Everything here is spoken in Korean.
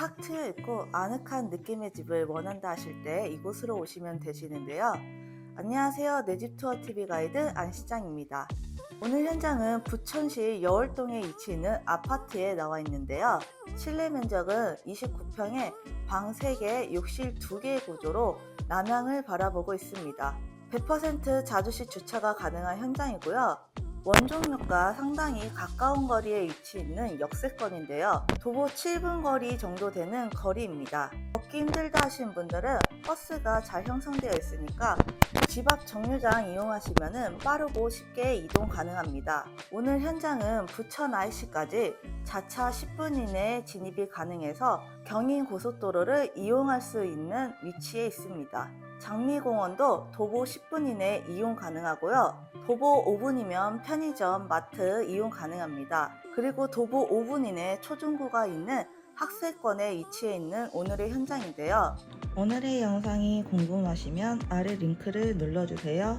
탁 트여 있고 아늑한 느낌의 집을 원한다 하실 때 이곳으로 오시면 되시는데요. 안녕하세요. 내 집 투어 TV 가이드 안시장입니다. 오늘 현장은 부천시 여월동에 위치해 있는 아파트에 나와 있는데요. 실내 면적은 29평에 방 3개, 욕실 2개의 구조로 남향을 바라보고 있습니다. 100% 자주시 주차가 가능한 현장이고요. 원종역과 상당히 가까운 거리에 위치해 있는 역세권인데요. 도보 7분 거리 정도 되는 거리입니다. 걷기 힘들다 하시는 분들은 버스가 잘 형성되어 있으니까 집 앞 정류장 이용하시면 빠르고 쉽게 이동 가능합니다. 오늘 현장은 부천 IC까지 자차 10분 이내에 진입이 가능해서 경인 고속도로를 이용할 수 있는 위치에 있습니다. 장미공원도 도보 10분 이내 이용 가능하고요. 도보 5분이면 편의점, 마트 이용 가능합니다. 그리고 도보 5분 이내 초중고가 있는 학세권에 위치해 있는 오늘의 현장인데요. 오늘의 영상이 궁금하시면 아래 링크를 눌러주세요.